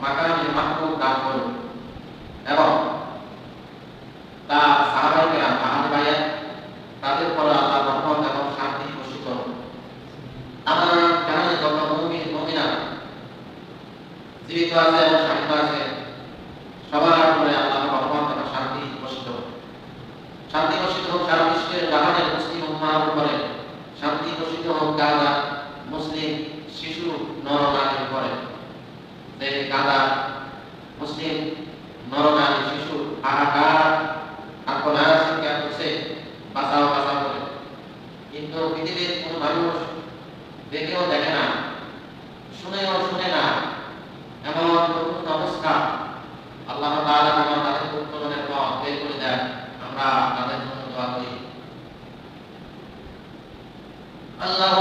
maka lima puluh tahun Error. আমরা তাদের জন্য দোয়া করি। আল্লাহ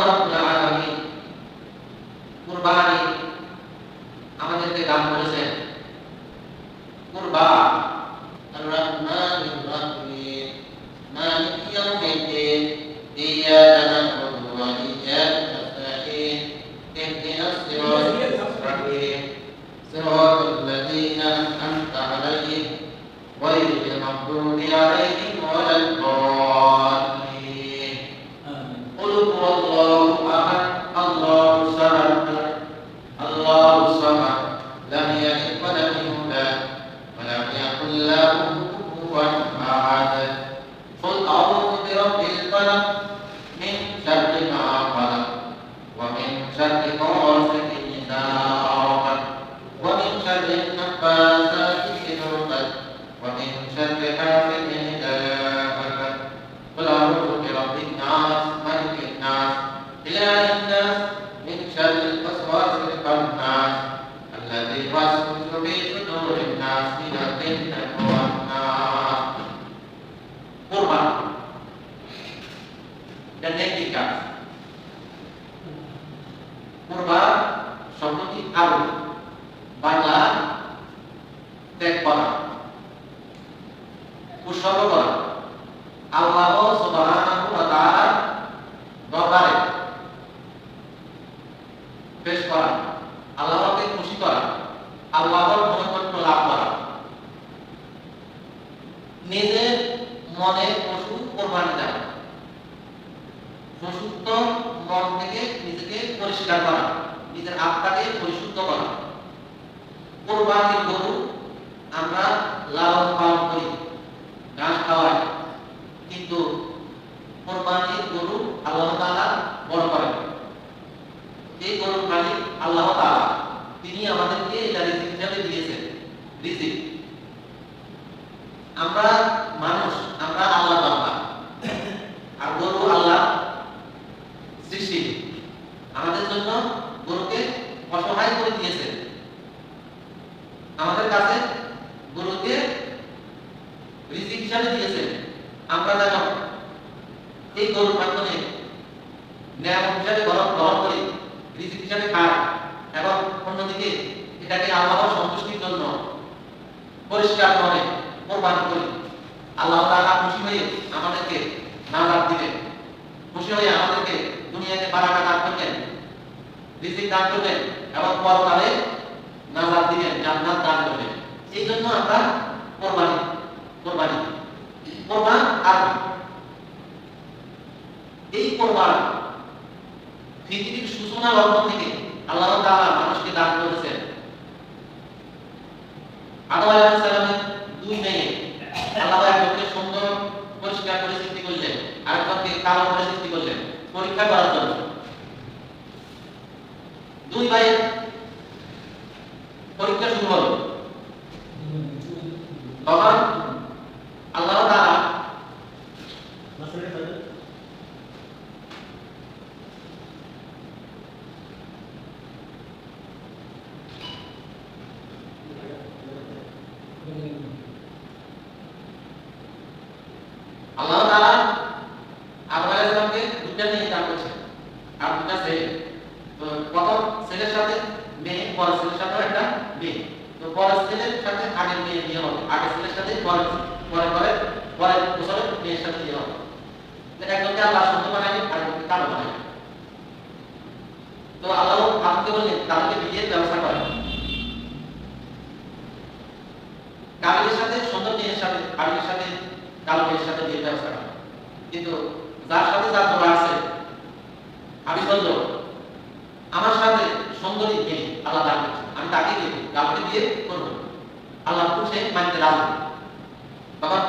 Já tem uma ordem de dar. নিজের মনে পশু কোরবানি দেওয়া। অসুস্থ মন থেকে নিজেকে পরিষ্কার করা, নিজের আত্মাকে পরিশুদ্ধ করা। কোরবানির গরু আমরা লালন পালন করি, ঘাস খাওয়াই, কিন্তু কোরবানির গরু আল্লাহ তালা বড় করেন। এই গরুর মালিক আল্লাহ তালা তিনি আমাদেরকে এটা রিসিপ হিসাবে দিয়েছেন রিসিপ্ট আমরা মানুষ, আমরা আল্লাহ বাবা আর গরু আল্লাহ সৃষ্টি। আমাদের জন্য গরুকে অসহায় করে দিয়েছে। আমাদের কাছে গরুকে রিজিক হিসাবে দিয়েছে। আমরা যেন এই গরুর মাধ্যমে ন্যায়াম হিসাবে গরম গ্রহণ করি, রিজিক হিসাবে খাই এবং অন্যদিকে এটাকে আল্লাহর সন্তুষ্টির জন্য পরিষ্কার করে কোরবান করি। আল্লাহ তাআলা খুশি হয়ে আমাদেরকে নাজাত দিবেন। খুশি হয়ে আমাদেরকে দুনিয়াতে বারাকা দান করবেন, রিজিক দান করবেন এবং পরকালে নাজাত দিবেন, জান্নাত দান করবেন। এই জন্য আমরা কোরবানি কোরবানি। কোরবান আর এই কোরবান পৃথিবীর সূচনা লগ্ন থেকে আল্লাহ তাআলা মানুষকে দান করেছেন। আদম আলাইহিস সালামের সুন্দর পরিষ্কার করে করে পরীক্ষা করার জন্য। ভাইয়ের পরীক্ষা শুরু হলো তখন আল্লাহ তাআলা আল্লাহ তাআলা আদম আলাইহিস সালামকে দুইটা নিয়ে দান করেছেন আর দুটা ছেলে তো প্রথম ছেলের সাথে মেয়ে পরের ছেলের সাথে একটা মেয়ে তো পরের ছেলের সাথে আগের মেয়ে বিয়ে হবে আগের ছেলের সাথে পরের পরে পরে পরের বছরের মেয়ের সাথে বিয়ে হবে তো একজনকে আল্লাহ সুন্দর বানাইলেন আরেকজনকে কালো বানাইলেন তো আল্লাহ আদমকে বললেন তাদেরকে বিয়ের ব্যবস্থা করেন কাবিলের সাথে সুন্দর মেয়ের সাথে কাবিলের সাথে কালো মেয়ের সাথে বিয়ের ব্যবস্থা করেন কিন্তু যার সাথে যার জোড়া আছে, আমি বলল আমার সাথে সুন্দরী মেয়ে আল্লাহ দান আমি তাকে দিয়ে কাউকে বিয়ে করব আল্লাহ খুশি মানতে রাজি। তখন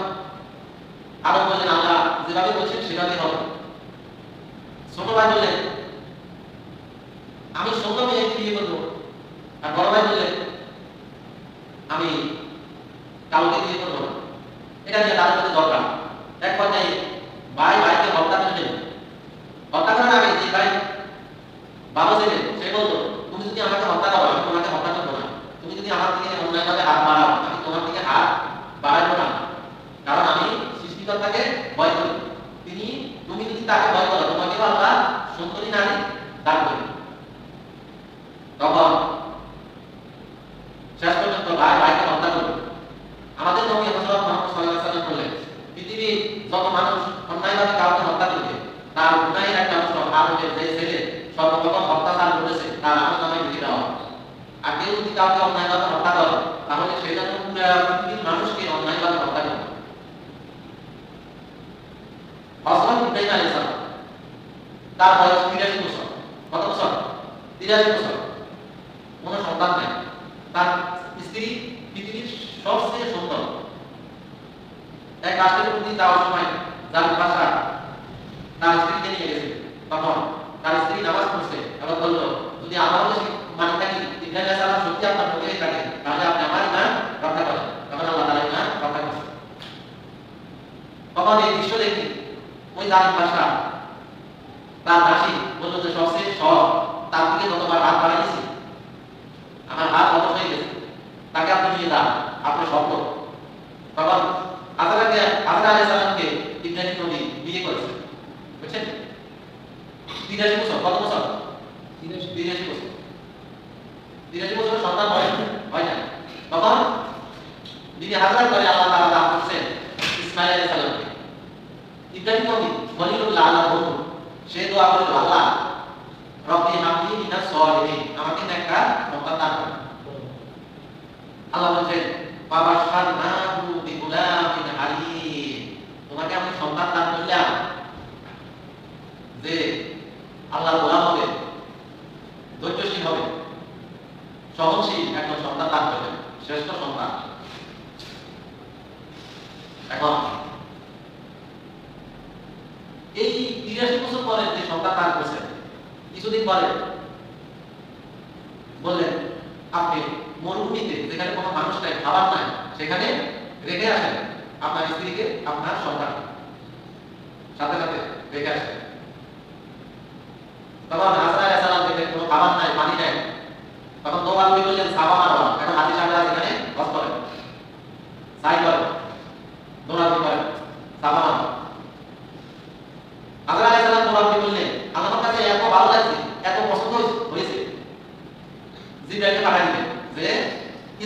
আরও বললেন, আল্লাহ যেভাবে বলছেন সেভাবে হবে। ছোট ভাই বললেন, আমি সুন্দর মেয়ে বিয়ে করব? আর বড় ভাই বললেন, আমি কাউকে বিয়ে করব এটা নিয়ে তাদের দরকার এক পর্যায়ে ভাই, ভাইকে হত্যা করলেন হত্যা করার আগে যে ভাই। বাবা ছেলে সে বলতো তুমি যদি আমাকে হত্যা করো, আমি তোমাকে হত্যা করব না। তুমি যদি আমার দিকে অন্যায়ভাবে হাত বাড়াও, আমি তোমার দিকে হাত বাড়াবো না। কারণ আমি সৃষ্টিকর্তাকে ভয় করি। তিনি, তুমি যদি তাকে ভয় করো, তোমাকেও আল্লাহ সুন্দরী নারী দান করি তখন শেষ পর্যন্ত ভাই ভাইকে হত্যা করবে আমাদের নবী হযরত মুহাম্মদ সাল্লাল্লাহু আলাইহি ওয়াসাল্লাম বললেন পৃথিবীর যত মানুষ অন্যায়ভাবে কাউকে হত্যা করবে তার গুনাহের একটা অংশ আরবের যে ছেলে সর্বপ্রথম অত্যাচার করেছে তার আমল নামায় লিখে দেওয়া হবে। আর কেউ যদি কাউকে অন্যায়ভাবে হত্যা করে তাহলে সে যেন পুরো পৃথিবীর মানুষকে অন্যায়ভাবে হত্যা করে হযরত ইব্রাহিম আলাইহিস সালাম তার বয়স 83 বছর কত বছর 83 বছর কোনো সন্তান নাই তার স্ত্রী পৃথিবীর সবচেয়ে সুন্দর এক রাষ্ট্রের প্রতি যাওয়ার সময় যার বাসা তার স্ত্রীকে নিয়ে গেছে তখন তার স্ত্রী নামাজ পড়ছে এবং বলল যদি আমার কাছে মানে থাকি ইব্রাহিম আলাইহিস সালাম সত্যি আপনার নবী থাকে তাহলে আপনি আমার ইমান রক্ষা করেন তখন আল্লাহ তাআলা ইমান রক্ষা করছে তখন এই দৃশ্য দেখি ওই জালিম বাসা তার দাসী বলল যে সবচেয়ে সব তার দিকে যতবার হাত বাড়াইছি আমার হাত অবশ হয়ে গেছে। তাকে আপনি নিয়ে যান আপনার স্বপ্ন। তখন আজারাকে আজারা আলাইহিস সালামকে ইব্রাহিম নবী বিয়ে করেছে বুঝছেন? তিরাশি বছর কত বছর? তিরাশি বছর। তিরাশি বছর। সন্তান হয় হয় না। তখন বিবি হাজার করে আল্লাহ তাআলা দান করছেন ইসমাইল আলাইহিস সালামকে ইব্রাহিম নবী খলিলুল্লাহ আল্লাহ বন্ধু, সে দোয়া করল আল্লাহ, রব্বি হাবলি মিনাস সলিহিন। আমাকে নেককার সন্তান দান করুন আল্লাহ বলছেন বাবা শারনাহু বিগুলামিন আলিম। তোমাকে আমি সন্তান দান করলাম যে আল্লাহ গোলাম হবে, ধৈর্যশীল হবে, সহনশীল একজন সন্তান দান করবেন, শ্রেষ্ঠ সন্তান। এখন এই তিরাশি বছর পরে যে সন্তান দান করছেন কিছুদিন পরে বললেন, আপনি মরুভূমিতে যেখানে কোনো মানুষ নাই, খাবার নাই, সেখানে রেখে আসেন। আপনার স্ত্রীকে আপনার সন্তান। সাথে সাথে রেখে আসেন। তখন সালাম কোনো খাবার নাই, পানি নাই। তখন দৌড়াদৌড়ি করলেন সাবা মারবা এখন হাতি সেখানে বস সাই সাবা মারবা হাসান আলাইহিস সালাম দৌড়াদৌড়ি করলেন আমার কাছে এত ভালো লাগছে এত পছন্দ হয়েছে জিব্রাইলকে পাঠাই দিলেন যে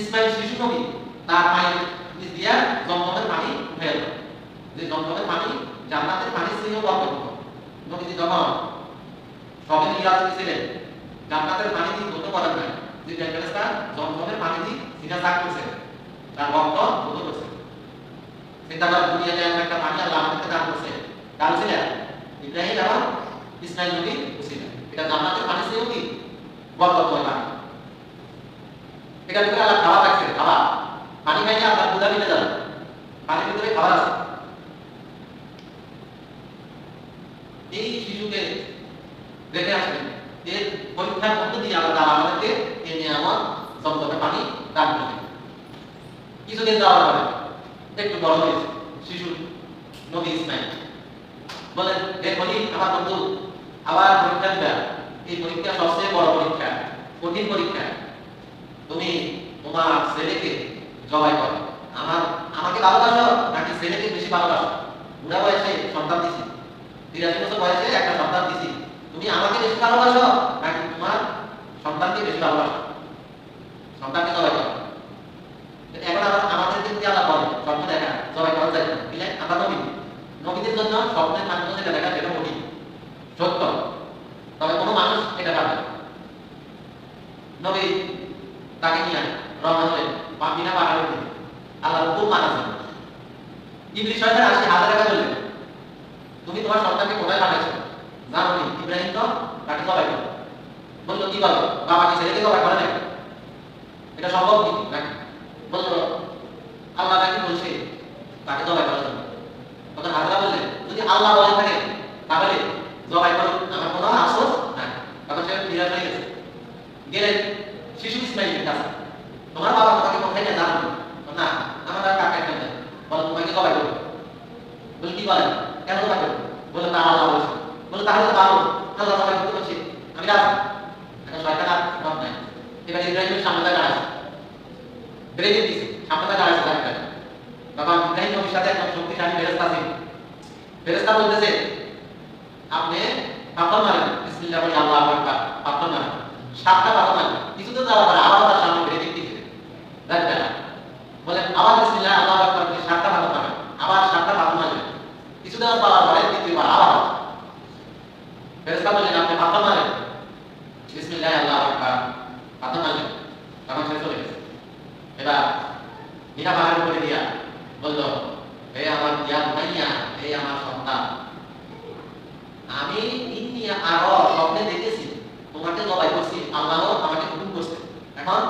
ইসমাইল শিশু নবী তার মায়ের নিচ দিয়া জমজমের পানি উঠে এলো যে জমজমের পানি, জান্নাতের পানির চেয়েও বরকত নবীজি যখন সবে মিরাজে ছিলেন। জান্নাতের পানি দিয়ে গোসল করেন নাই জিব্রাইল ফেরেশতা জমজমের পানি দিয়ে সিনা চাক করছেন তার ভক্ত ভুল করছে। চিন্তা করে দুনিয়াতে একটা পানি আল্লাহ আমাদেরকে দান করছে। দান ছিলেন? ইব্রাহিম এবং ইসমাইল নবী ছিলেন। এটা জান্নাতের পানি ছিল কি? বরকতময় পানি। এটা ভিতরে আল্লাহ খাবার রাখছে খাবার। পানি খাইলে আপনার ক্ষুধা মিটে যাবে। পানির ভিতরে খাবার আছে। এই শিশুকে রেখে আসবেন এর পরীক্ষার মধ্য দিয়ে আল্লাহ তাআলা আমাদেরকে এই নিয়ামত জমজমে পানি দান করবেন কিছুদিন যাওয়ার পরে একটু বড় হয়েছে শিশু নবী ইসমাইল বলেন, হে আমার বন্ধু, আবার পরীক্ষা দিবা। এই পরীক্ষা সবচেয়ে বড় পরীক্ষা, কঠিন পরীক্ষা। তুমি তোমার ছেলেকে জবাই করো। আমার, আমাকে ভালোবাসো নাকি ছেলেকে বেশি ভালোবাসো? বুড়া বয়সে সন্তান দিছি। তিরাশি বছর বয়সে একটা সন্তান দিছি। তুমি আমাকে বেশি ভালোবাসো নাকি তোমার সন্তানকে বেশি ভালোবাসো? সন্তানকে জবাই করো। এখন আমাদের কিন্তু আল্লাহ বলে স্বপ্ন দেখা, জবাই করা যায় বুঝলে আমরা নবী। নবীদের জন্য স্বপ্নের মাধ্যমে যেটা দেখা সেটা কঠিন, সত্য। তবে কোনো মানুষ এটা পারবে। নবী তাকে নিয়ে রওনা হলেন বিনা পাহাড়ের দিকে আল্লাহ খুব মানা ছিল ইবলিশ শয়তান তুমি তোমার সন্তানকে কোথায় পাঠাইছো? জানো নি? ইব্রাহিম তো তাকে করো বলল, কি বলো বাবা কি ছেলেকে জবাই করে এটা সম্ভব কি? নাকি? বলল, আল্লাহ নাকি বলছে, তাকে করার জন্য তখন হাজরা বললেন যদি আল্লাহ বলে থাকে তাহলে জবাই করো আমার কোনো আফসোস নাই তখন সে নিরাশ হয়ে গেছে গেলেন শিশু ইসমাইলের কাছে তোমার বাবা তোমাকে কোথায় নিয়ে জানো না আমার আর কাকা একটা নেই বলো তোমাকে জবাই করব বলে কি বলেন কেন জবাই করব বলে তা আল্লাহ বলছে বলে তাহলে তো আপনি পাথর মারেন। বলে আল্লাহু আকবার পাথর মারেন। সাতটা পাথর মারেন। কিছুতে যাওয়ার পরে আবার তার দেখবেন বলেন আবার আল্লাহু আকবার সাতটা পাথর মারেন। আবার সাতটা পাথর কিছু দেওয়ার আবার ফেরেশতা বললেন আপনি পাথর মারেন। বিসমিল্লাহ আল্লাহু আকবার। পাথর মারলেন। তখন সে চলে গেছে। এবার মিনা পাহাড়ের উপরে দিয়া বলল, হে আমার দিয়া ভাইয়া হে আমার সন্তান, আমি ইন্নি আরও স্বপ্নে দেখেছি, তোমাকে জবাই করছি আল্লাহ আমাকে হুকুম করছে। এখন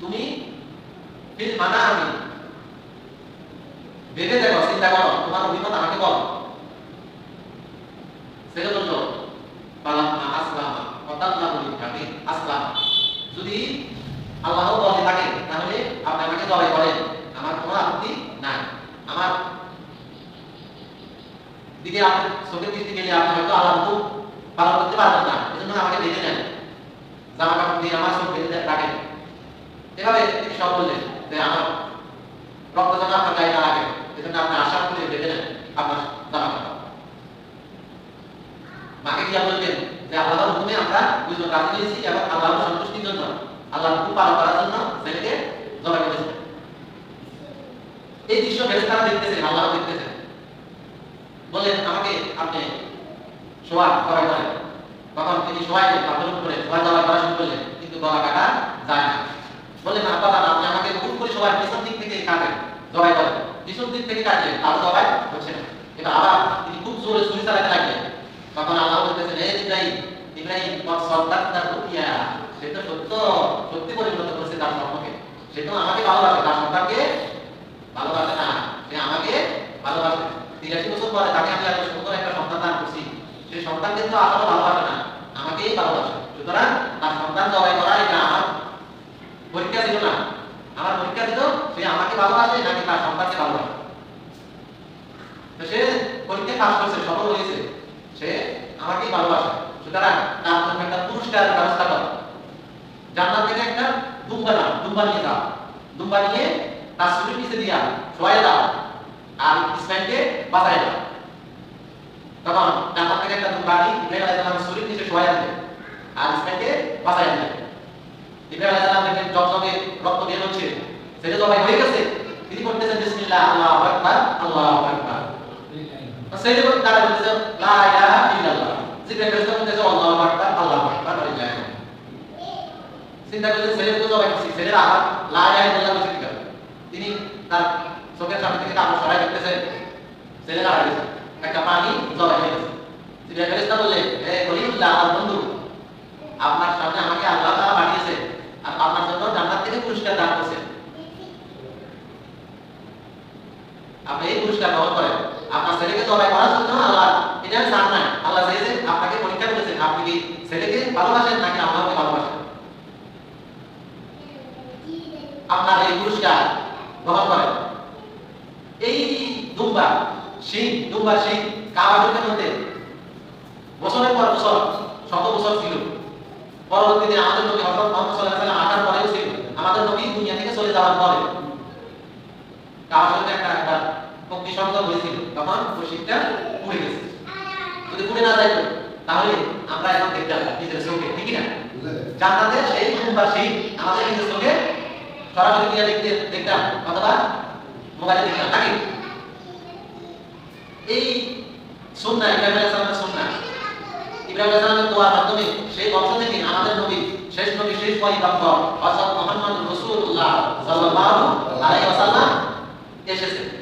তুমি ফিল মানা আমি ভেবে দেখো, চিন্তা করো, তোমার অভিমত আমাকে বলো। সেটা বলল পালাম্মা আসলামা কতাল্লাহু লিল আসলাম। যদি আল্লাহ বলে থাকে, তাহলে আপনি আমাকে জবাই করেন, আমার কোনো আপত্তি নাই। আমার দিকে আপনি, চোখের দৃষ্টি গেলে আপনি হয়তো আল্লাহ হুকুম পালন করতে পারবেন না, এজন্য আমাকে বেঁধে নেন। জামা কাপড় দিয়ে আমার চোখ বেঁধে রাখেন। এভাবে তিনি সব বললেন যে আমার রক্ত যেন আপনার গায়ে না লাগে, এজন্য আপনি আশা করে বেঁধে নেন, আপনার জামা কাপড় মাকে গিয়া বললেন যে আল্লাহর হুকুমে আমরা দুজন রাজি হয়েছি এবং আল্লাহর সন্তুষ্টির জন্য, আল্লাহর হুকুম পালন করার জন্য ছেলেকে জবাই করেছে। এই দৃশ্য ফেরেশতারা দেখতেছেন আল্লাহ দেখতেছেন বললেন, আমাকে আপনি শোয়া জবাই করেন তখন তিনি সবাই পাথর উপরে সবাই জবাই করা শুরু করলেন, কিন্তু গলা কাটা যায় না। বললেন, আব্বা আপনি আমাকে হুকুম করে সবাই পিছন দিক থেকে কাটেন জবাই করেন। পিছন দিক থেকে কাটলেন তাও জবাই হচ্ছে না। এবার আবার তিনি খুব জোরে ছুরি চালাতে লাগলেন। তখন আল্লাহ বলতেছেন হে ইব্রাহিম ইব্রাহিম কত সন্তান তার রুকিয়া। সে তো সত্য, সত্যি পরিণত করেছে তার স্বপ্নকে সে তো আমাকে ভালোবাসে, তার সন্তানকে ভালোবাসে না। সে আমাকে ভালোবাসে তিরাশি বছর পরে তাকে আমি এত সুন্দর একটা সন্তান দান করছি। সে সন্তান কিন্তু আসলে ভালোবাসে না, আমাকেই ভালোবাসে। সুতরাং তার সন্তান জবাই করা এটা আমার পরীক্ষা ছিল না। আমার পরীক্ষা ছিল, সে আমাকে ভালোবাসে নাকি তার সন্তানকে ভালোবাসে? তো সে পরীক্ষা পাস করছে, সফল হয়েছে। সে আমাকেই ভালোবাসে। সুতরাং তার জন্য একটা পুরস্কার ব্যবস্থা করো। জান্নাত থেকে একটা দুম্বা নাও, দুম্বা নিয়ে যাও। দুম্বা নিয়ে তার শরীর নিচে দিয়া শোয়াই দাও আর ইসমাইলকে বাঁচাই দাও তখন জান্নাত থেকে একটা দুম্বা নিয়ে ইব্রাহিম আলাইহিস শরীর নিচে শোয়াই দিলে আর ইসমাইলকে বাঁচাই দিলে ইব্রাহিম আলাইহিস সালাম রক্ত বের হচ্ছে সেটা জবাই হয়ে গেছে। তিনি করতেছেন বিসমিল্লাহ, আল্লাহু আকবার আল্লাহু আকবার। সেই যে তারা বলতেছে, লা ইলাহা ইল্লাল্লাহ। জিকির করতে বলতেছে আল্লাহু আকবার আল্লাহু আকবার হয়ে যায় চিন্তা করতে ছেলে তো জবাই দিচ্ছে ছেলের লা ইলাহা ইল্লাল্লাহ জিকির করে? তিনি তার চোখের সামনে থেকে কাপড় সরাই দিতেছে ছেলের আড়াই একটা পানি জবাই হয়ে গেছে। জিকির করতে বলে হে খলিল্লাহ আমার বন্ধু, আপনার সামনে আমাকে আল্লাহ তাআলা পাঠিয়েছে আর আপনার জন্য জান্নাত থেকে পুরস্কার দান করেছে। আপনি এই পুরস্কার গ্রহণ করেন। আপনার ছেলেকে জবাই করার জন্য আল্লাহ এটা চান না। আল্লাহ চেয়েছে আপনাকে পরীক্ষা করেছেন আপনি কি ছেলেকে ভালোবাসেন নাকি আল্লাহকে ভালোবাসেন? আপনার এই পুরস্কার গ্রহণ করেন। এই দুম্বা সিং দুম্বা সিং, কাবা শরীফের মধ্যে বছরের পর বছর, শত বছর ছিল। পরবর্তীতে আমাদের নবী হযরত মুহাম্মদ সাল্লাল্লাহু আলাইহি ওয়াসাল্লাম আসার পরেও ছিল। আমাদের নবী দুনিয়া থেকে চলে যাওয়ার পরে। কাবা শরীফে একটা একটা অগ্নিসংযোগ হয়েছিল। তখন ওই পুড়ে গেছে। যদি পুড়ে না যায় তাহলে আমরা এখন দেখতাম নিজের চোখে ঠিকই না জান্নাতে সেই সেই আমাদের নিজের চোখে সরাসরি গিয়ে দেখতে দেখতাম অথবা মোবাইলে দেখতাম নাকি? এই সুন্নাহ, ইব্রাহিম আলাইহিস সুন্নাহ। ইব্রাহিম আলাইহিস দোয়ার মাধ্যমে সেই বংশ থেকে আমাদের নবী, শেষ নবী, শেষ পয়গম্বর হযরত মুহাম্মদ রাসূলুল্লাহ সাল্লাল্লাহু আলাইহি ওয়াসাল্লাম এসেছে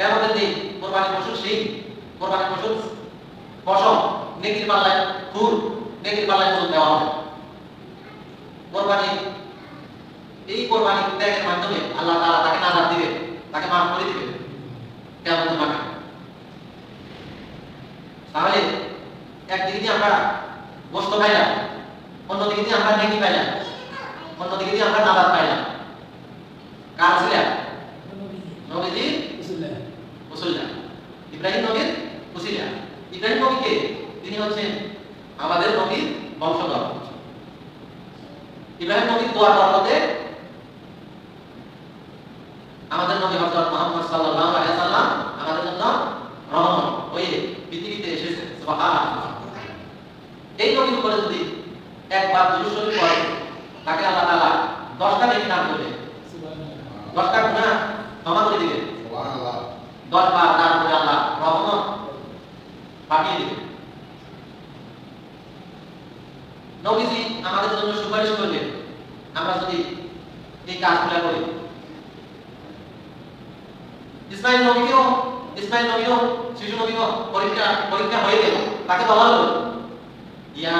এই দিন কোরবানি পশু সেই কোরবানি পশু পশম, নেকির পাল্লায় খুর, নেকির পাল্লায় ওজন দেওয়া হবে। কোরবানি, এই কোরবানি ত্যাগের মাধ্যমে আল্লাহ তাআলা তাকে নাজাত দিবে, তাকে মাফ করে দিবে কিয়ামতের মাঠে। তাহলে একদিকে দিয়ে আমরা গোস্ত পাইলাম অন্যদিকে দিয়ে আমরা নেকি পাইলাম, অন্যদিকে দিয়ে আমরা নাজাত পাইলাম। কার ছিলেন? নবীজি। মুসল্লা। ইব্রাহিম নবীর মুসিলা ইব্রাহিম নবীকে তিনি হচ্ছেন আমাদের নবীর বংশধর। ইব্রাহিম নবীর দোয়া বরকতে আমাদের নবী হযরত মুহাম্মদ সাল্লাল্লাহু আলাইহি সাল্লাম আমাদের জন্য রহমত হয়ে পৃথিবীতে এসেছেন সুবহানাল্লাহ। এই নবীর উপরে যদি একবার দুরূদ পড়ে, তাকে আল্লাহ তাআলা 10টা নেকি দান করবে। 10টা গুনাহ ক্ষমা করে দিবেন দশ বার তার উপরে আল্লাহ রহমত পাঠিয়ে দিবে নবীজি আমরা যদি এই কাজগুলো করি। ইসমাইল নবীকেও, ইসমাইল নবীও, শিশু নবীও পরীক্ষা পরীক্ষা হয়ে গেল। তাকে বলা হলো, ইয়া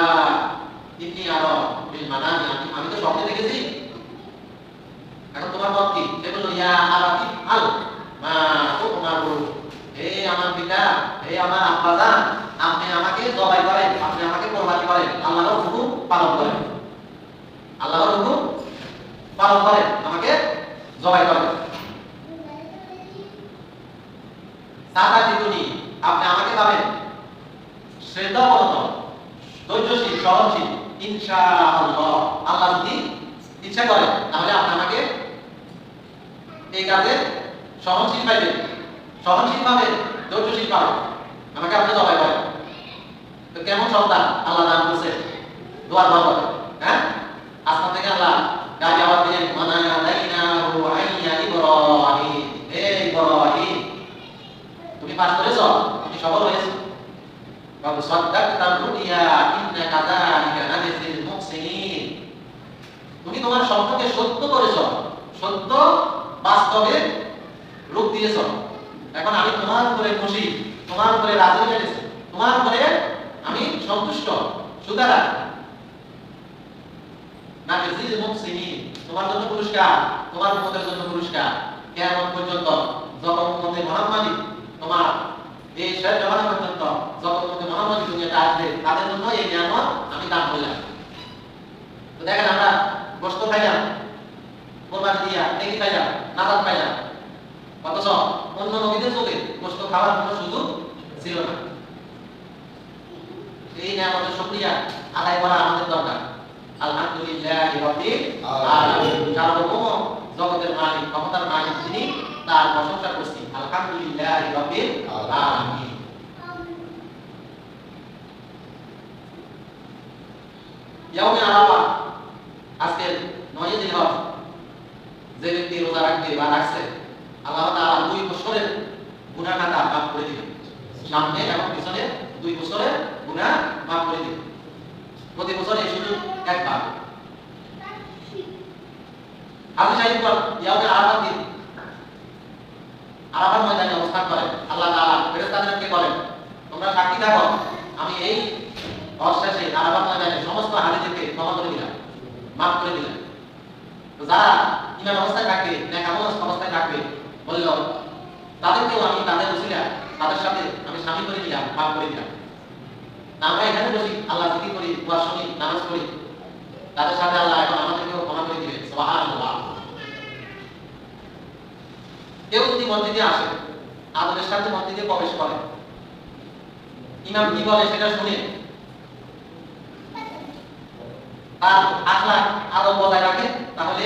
বিল আমি আমি তো স্বপ্নে দেখেছি। এখন তোমার মত কি? সে ইয়া আবাতি আল, মা তুমারু হে আমার পিতা, হে আমার আব্বাজান আপনি আমাকে জবাই করেন আপনি আমাকে কোরবানি করেন আল্লাহর হুকুম পালন করেন আল্লাহর হুকুম পালন করেন আমাকে জবাই করেন সাদা দিদুনি আপনি আমাকে পাবেন শ্রদ্ধাবনত ধৈর্যশীল সহনশীল, ইনশাআল্লাহ। আল্লাহ যদি ইচ্ছা করেন তাহলে আপনি আমাকে এই কাজে সহনশীল পাইবেন সহনশীল পাবেন ধৈর্যশীল পাবেন আমাকে আপনি জবাই করেন। তো কেমন সন্তান? আল্লাহ দান করছে। দোয়ার বরকত হ্যাঁ? আসমান থেকে আল্লাহ গাড়ি আওয়াজ দিলেন মানায়া দাইনাহু আইয়া ইব্রাহিম। হে ইব্রাহিম, তুমি পাস করেছ? তুমি সফল হয়েছো? বাবু সাদ্দাকতা রুইয়া ইন্না কাযালিকা নাজিল মুহসিনিন তুমি তোমার স্বপ্নকে সত্য করেছ, সত্য বাস্তবে রূপ দিয়েছ। এখন আমি তোমার উপরে খুশি, তোমার উপরে রাজি হয়ে গেছি, তোমার উপরে আমি সন্তুষ্ট সুতরাং নাজিল মুহসিনিন, তোমার জন্য পুরস্কার, তোমার উম্মতের জন্য পুরস্কার, কিয়ামত পর্যন্ত যত উম্মতে মুহাম্মাদি তোমার এই শেষ জামানা পর্যন্ত যত উম্মতে দুনিয়াতে আসবে তাদের জন্য এই নিয়ামত আমি দান করলাম তো দেখেন আমরা গোস্ত খাইলাম কোরবানি দিয়া নেকি খাইলাম নাজাত পাইলাম অথচ অন্য নবীদের চোখে গোস্ত খাওয়ার কোনো সুযোগ ছিল না। এই নিয়ামতের শুকরিয়া আদায় করা আমাদের দরকার। আলহামদুলিল্লাহ রাব্বিল আলামিন। সার্বভৌম জগতের মালিক ক্ষমতার মালিক যিনি তার প্রশংসা করছি। আলহামদুলিল্লাহি রাব্বিল আলামিন। ইয়াউমে আরাফা আজকে নয় জিলহজ যে ব্যক্তি রোজা রাখবে বা রাখছে, আল্লাহ তাআলা দুই বছরের গুনাহ খাতা মাফ করে দিবেন। সামনে এবং পিছনে দুই বছরের গুনাহ মাফ করে দিবেন। প্রতি বছর এই সুযোগ একবার। হাদিস সাহিব ইয়াউমে আরাফার দিন আরাফার ময়দানে অবস্থান করেন। আল্লাহ তাআলা ফেরেশতাদেরকে বলেন, তোমরা সাক্ষী থাকো, আমি এই অশেষে আরাফার ময়দানে সমস্ত হাদিসকে ক্ষমা করে দিলাম, মাফ করে দিলাম। তো যারা ইমান অবস্থায় থাকবে নেক আমল অবস্থায় থাকবে, বলল, তাদেরকেও আমি তাদের উসিলা তাদের সাথে আমি স্বামী করে দিলাম মাফ করে দিলাম। আমরা এখানে বসি, আল্লাহ জিকির করি দোয়া শুনি নামাজ পড়ি। তাদের সাথে আল্লাহ এখন আমাদেরকেও ক্ষমা করে দিবেন, সুবহানাল্লাহ। কেউ যদি মসজিদে আসে, আদরের সাথে মসজিদে প্রবেশ করে। ইমাম কি বলে সেটা শুনে। তার আখলাক আদব বজায় রাখে, তাহলে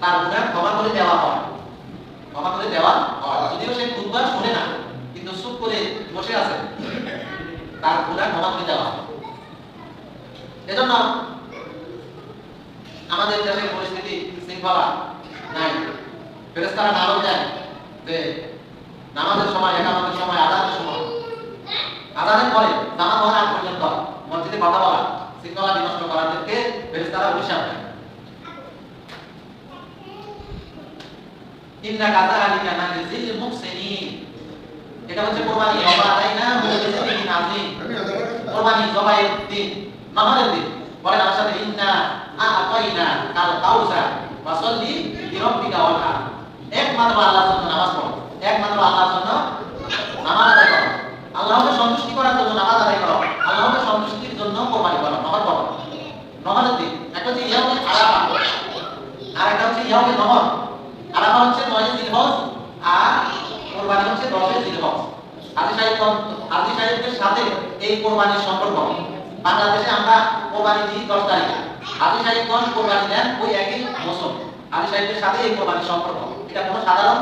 তার গুনাহ ক্ষমা করে দেওয়া হয়। ক্ষমা করে দেওয়া হয়। যদিও সে খুতবা শুনে না, কিন্তু চুপ করে বসে আছে। তার গুনাহ ক্ষমা করে দেওয়া হয়। এজন্য আমাদের দেশের পরিস্থিতি শৃঙ্খলা নাই। ফেরেস্তারা নামও দেন যে নামাজের সময়, একামতের সময়, আজানের সময়। আজানের পরে নামাজ হওয়ার আগ পর্যন্ত। মসজিদে কথা বলা, শৃঙ্খলা বিনষ্ট করাদেরকে ফেরেস্তারা অভিশাপ দেন। ইন্না কাযালিকা নাজিল মুহসিনিন। এটা হচ্ছে কোরবানি। ওয়া আলাইনা মুহসিনিন আযীম। কোরবানি জবাইয়ের দিন নামাজের দিন। বলেন আমার সাথে, ইন্না আ'তাইনা কাল কাউসার ফাসাল্লি লিরাব্বিকা ওয়ানহার একমাত্র আল্লাহর জন্য নামাজ পড়ো। একমাত্র আল্লাহর জন্য নামাজ করো। আল্লাহকে সন্তুষ্টি করার জন্য নামাজ আদায় করো। আল্লাহকে সন্তুষ্টির জন্য কোরবানি করো। নহর করো নহরের দিন। একটা হচ্ছে ইয়াউমে আর একটা হচ্ছে ইয়াউমে নহর। আরাফা হচ্ছে নয় জিলহজ আর কোরবানি হচ্ছে দশে জিলহজ। হাজি সাহেব হাজি সাথে এই কোরবানির সম্পর্ক। বাংলাদেশে আমরা কোরবানি দিই দশ তারিখে। হাজি সাহেবগঞ্জ কোরবানি দেন? ওই একই মৌসুম হাজি সাহেবদের সাথে এই কোরবানির সম্পর্ক। এটা কোনো সাধারণ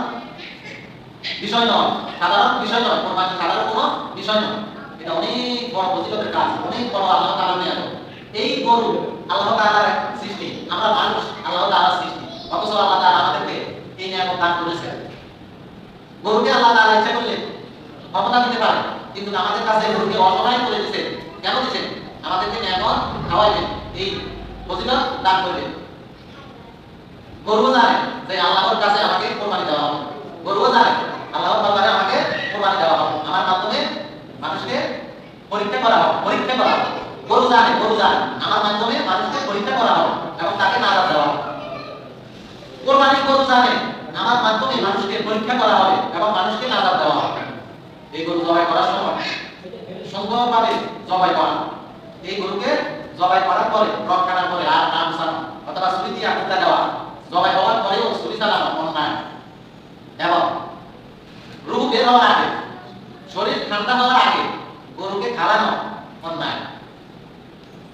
বিষয় নয়। সাধারণ বিষয় নয়। কোরবানি সাধারণ কোনো বিষয় নয়। এটা অনেক বড় ফজিলতের কাজ, অনেক বড় আল্লাহ তাআলা নিয়ামত। এই গরু আল্লাহ তাআলার সৃষ্টি। আমরা মানুষ, আল্লাহ তাআলার সৃষ্টি। অথচ আল্লাহ তাআলা আমাদেরকে এই নিয়ামত দান করেছেন। গরুকে আল্লাহ তাআলা ইচ্ছা করলে ক্ষমতা দিতে পারে, কিন্তু আমাদের কাছে গরুকে অসহায় করে দিয়েছেন কেন দিয়েছেন আমাদেরকে নিয়ামত খাওয়াইবেন। এই ফজিলত দান করবেন। গরু জানে যে আল্লাহর কাছে আমাকে কোরবানি দেওয়া হবে। গরু জানে আল্লাহর দরবারে আমাকে কোরবানি দেওয়া হবে। আমার মাধ্যমে মানুষকে পরীক্ষা করা হবে, পরীক্ষা করা হবে। গরু জানে গরু জানে। আমার মাধ্যমে মানুষকে পরীক্ষা করা হবে এবং তাকে নাজাত দেওয়া হবে। কোরবানি গরু জানে, আমার মাধ্যমে মানুষকে পরীক্ষা করা হবে এবং মানুষকে নাজাত দেওয়া হবে। এই গরু জবাই করার সময় সুন্দরভাবে জবাই করা। এই গরুকে জবাই করার পরে আর নাম সানো অথবা ছুরি দিয়ে আকুতা দেওয়া জবাই হওয়ার পরেও ছুরি চালানো অন্যায় এবং রুহ বের হওয়ার আগে। শরীর ঠান্ডা হওয়ার আগে গরুকে খাওয়ানো অন্যায়।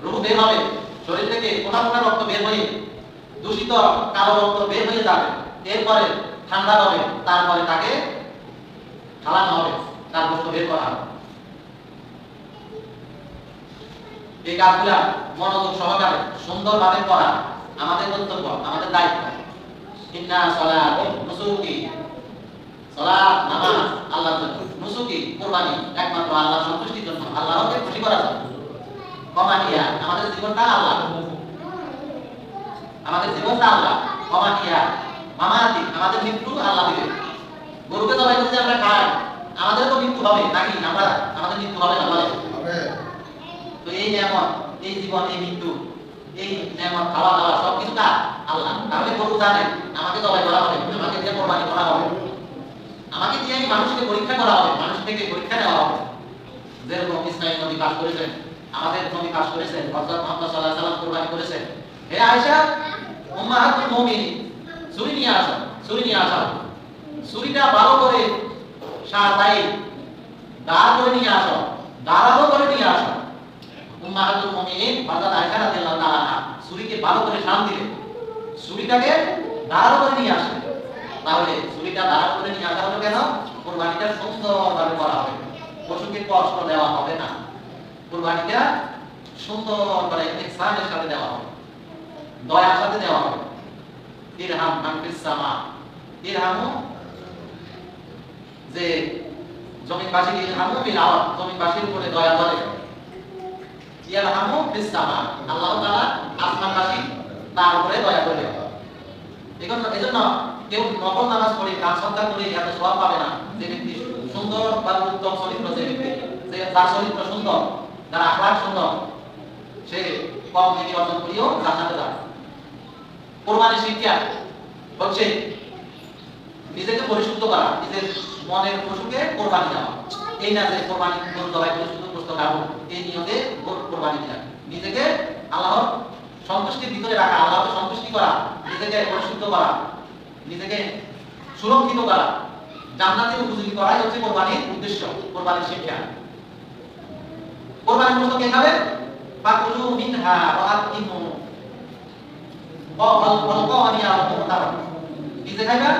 রুহ বের হবে, শরীর থেকে কোনা কোনা রক্ত বের হয়ে দূষিত কালো রক্ত বের হয়ে যাবে। এরপরে ঠান্ডা হবে, তারপরে তাকে খাওয়ানো হবে, তার রক্ত বের করা হবে। এই কাজগুলা মনোযোগ সহকারে, সুন্দরভাবে করা আমাদের কর্তব্য, আমাদের দায়িত্ব। ইন্না সালাত নুসুকি সালাত নামাজ আল্লাহর জন্য। নুসুকি কুরবানি একমাত্র আল্লাহর সন্তুষ্টির জন্য। আল্লাহকে খুশি করার জন্য কমানিয়া আমাদের জীবনটা আল্লাহ। আমাদের জীবনটা আল্লাহ। কমানিয়া মামাতি আমাদের মৃত্যু আল্লাহ দিবে গরুকে জবাই করতে আমরা খাই। আমাদের তো মৃত্যু হবে নাকি? আমরা আমাদের মৃত্যু হবে না বলে। তো এই নিয়ামত এই জীবন এই মৃত্যু এই নিয়ামত খাওয়া দাওয়া সব কিছু কার আল্লাহ। তাহলে গরু জানে আমাকে জবাই করা হবে আমাকে দিয়ে কোরবানি করা হবে। আমাকে দিয়ে মানুষকে পরীক্ষা করা হবে? মানুষ থেকে পরীক্ষা নেওয়া হবে। যেরকম ইসমাইল নবী পাশ করেছেন, আমাদের নবী পাশ করেছেন, হযরত মুহাম্মদ সাল্লাল্লাহু আলাইহি সাল্লাম কোরবানি করেছেন। হে আয়েশা, উম্মাহাতুল মুমিনিন, ছুরি নিয়ে আসো, ছুরি নিয়ে আসো। ছুরিটা ভালো করে সাজাই দাঁড় করে নিয়ে আসো, দাঁড়াল করে নিয়ে আসো। উম্মাহাতুল মুমিনিন, হযরত আয়েশা রাদিয়াল্লাহু তাআলা ছুরিকে ভালো করে সাম দিলেন। ছুরিটাকে দাঁড়াল করে নিয়ে আসেন তাহলে ছুরিটা ধারা করে নিয়ে আসা হলো কেন? কোরবানিটা সুন্দরভাবে করা হবে। পশুকে কষ্ট দেওয়া হবে না। কোরবানিটা সুন্দর করে সাথে দেওয়া হবে। দয়ার সাথে দেওয়া হবে। ইরহাম যে উপরে দয়া করে। আল্লাহ তাআলা আসমানবাসী তার উপরে দয়া করে। এখন এজন্য কেউ নকল নামাজ পড়ে গান সন্তান করে এত সওয়াব পাবে না। যে ব্যক্তি সুন্দর বা উত্তম চরিত্র, যে ব্যক্তি, যে তার চরিত্র সুন্দর, তার আখলাক সুন্দর, সে কম নেকি অর্জন করিও জান্নাতে যাবে। কোরবানি শিক্ষা হচ্ছে নিজেকে পরিশুদ্ধ করা, নিজের মনের পশুকে কোরবানি দেওয়া। এই না যে কোরবানি জবাই করে শুধু গোশত খাব, এই নিয়তে কোরবানি দেওয়া নিজেকে আল্লাহর সন্তুষ্টির ভিতরে রাখা, আল্লাহকে সন্তুষ্টি করা, নিজেকে পরিশুদ্ধ করা। নিজেকে সুরক্ষিত করা জান্নাতের উপযোগী করাই হচ্ছে কোরবানির উদ্দেশ্য, কোরবানির শিক্ষা। কোরবানির গোশত কে খাবে? ফাকুলু মিনহা ওয়া আতিমু। ওয়া ওয়াল কাওয়ানিয়া ওয়া মুতারা নিজে খাইবা?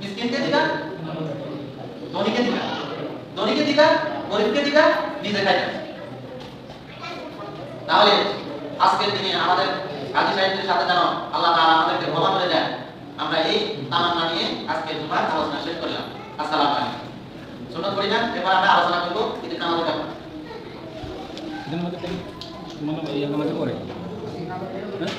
মিসকিনকে দিবা? ধনীকে দিবা? ধনীকে দিবা? গরিবকে দিবা? নিজে খাইবা। তাহলে আজকের দিনে আমাদের কাজী সাহেবদের সাথে যেন আল্লাহ তাআলা আমাদেরকে ক্ষমা করে দেয় আমরা এই তামান্না নিয়ে আজকে জুমার আলোচনা শেষ করলাম আসসালামু আলাইকুম সুন্নত করি না এবার আমরা আলোচনা করব ঈদের নামাজের ব্যাপারে এদের মধ্যে মানে ইয়ে আমাদের করে হ্যাঁ